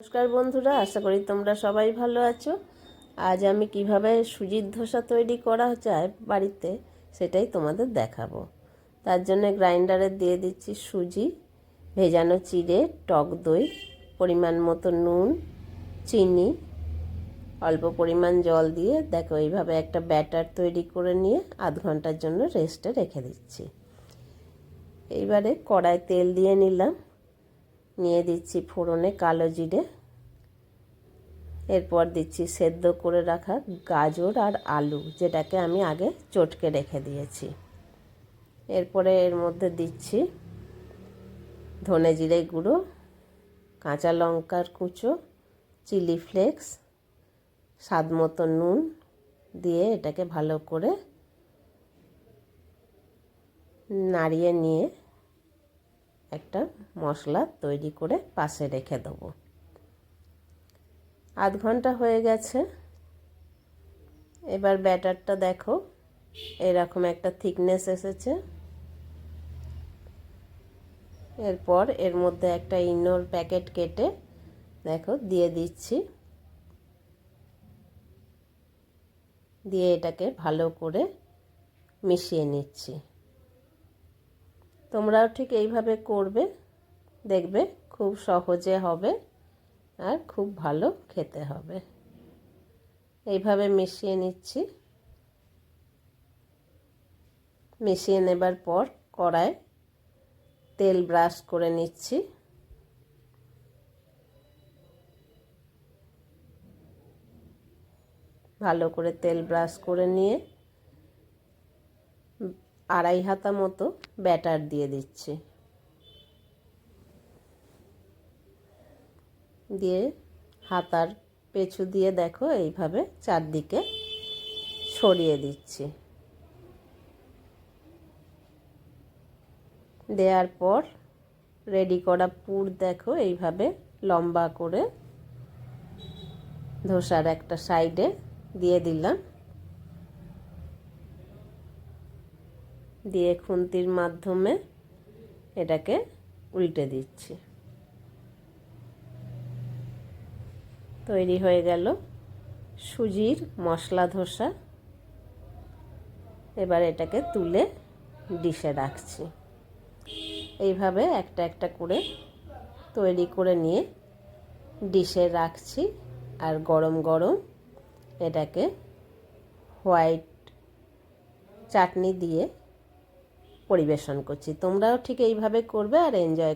নমস্কার বন্ধুরা, আশা করি তোমরা সবাই ভালো আছো। আজ আমি কীভাবে সুজির ধোসা তৈরি করা যায় বাড়িতে সেটাই তোমাদের দেখাবো। তার জন্য গ্রাইন্ডারে দিয়ে দিচ্ছি সুজি, ভেজানো চিড়ে, টক দই, পরিমাণ মতো নুন, চিনি, অল্প পরিমাণ জল দিয়ে দেখো এইভাবে একটা ব্যাটার তৈরি করে নিয়ে আধ ঘণ্টার জন্য রেস্টে রেখে দিচ্ছি। এইবারে কড়ায় তেল দিয়ে নিলাম। নিয়ে দিচ্ছি ফোড়নে কালো জিরে। এরপর দিচ্ছি সেদ্ধ করে রাখা গাজর আর আলু, যেটাকে আমি আগে চটকে রেখে দিয়েছি। এরপরে এর মধ্যে দিচ্ছি ধনে জিরে গুঁড়ো, কাঁচা লঙ্কার কুচো, চিলি ফ্লেক্স, স্বাদ মতো নুন দিয়ে এটাকে ভালো করে নাড়িয়ে নিয়ে একটা মশলা তৈরি করে পাশে রেখে দেবো। আধ ঘণ্টা হয়ে গেছে। এবার ব্যাটারটা দেখো, এরকম একটা থিকনেস এসেছে। এরপর এর মধ্যে একটা ইনোর প্যাকেট কেটে দেখো, দিয়ে দিচ্ছি। দিয়ে এটাকে ভালো করে মিশিয়ে নিচ্ছি। তোমরাও ঠিক এইভাবে করবে, দেখবে খুব সহজে হবে আর খুব ভালো খেতে হবে। এইভাবে মিশিয়ে নিচ্ছি। মিশিয়ে নেবার পর কড়ায় তেল ব্রাশ করে নিচ্ছি। ভালো করে তেল ব্রাশ করে নিয়ে আড়াই হাতা মতো ব্যাটার দিয়ে দিচ্ছি। দিয়ে হাতার পেছু দিয়ে দেখো, এইভাবে চারদিকে ছড়িয়ে দিচ্ছি। দেওয়ার পর রেডি করা পুর দেখো, এইভাবে লম্বা করে ধোসার একটা সাইডে দিয়ে দিলাম। দিয়ে খুন্তির মাধ্যমে এটাকে উল্টে দিচ্ছি। তৈরি হয়ে গেল সুজির মশলা ধোসা। এবার এটাকে তুলে ডিশে রাখছি। এইভাবে একটা একটা করে তৈরি করে নিয়ে ডিশে রাখছি আর গরম গরম এটাকে হোয়াইট চাটনি দিয়ে পরিবেশন করছি। তোমরাও ঠিক এইভাবে করবে আর এনজয়